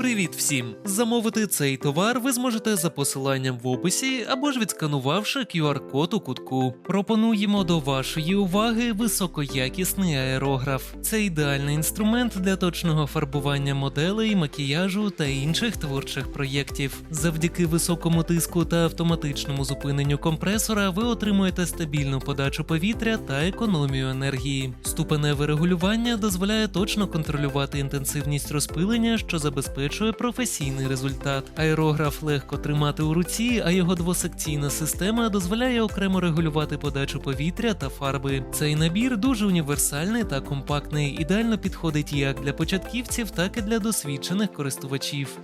Привіт всім! Замовити цей товар ви зможете за посиланням в описі або ж відсканувавши QR-код у кутку. Пропонуємо до вашої уваги високоякісний аерограф. Це ідеальний інструмент для точного фарбування моделей, макіяжу та інших творчих проєктів. Завдяки високому тиску та автоматичному зупиненню компресора ви отримуєте стабільну подачу повітря та економію енергії. Ступеневе регулювання дозволяє точно контролювати інтенсивність розпилення, що забезпечує професійний результат. Аерограф легко тримати у руці, а його двосекційна система дозволяє окремо регулювати подачу повітря та фарби. Цей набір дуже універсальний та компактний, ідеально підходить як для початківців, так і для досвідчених користувачів.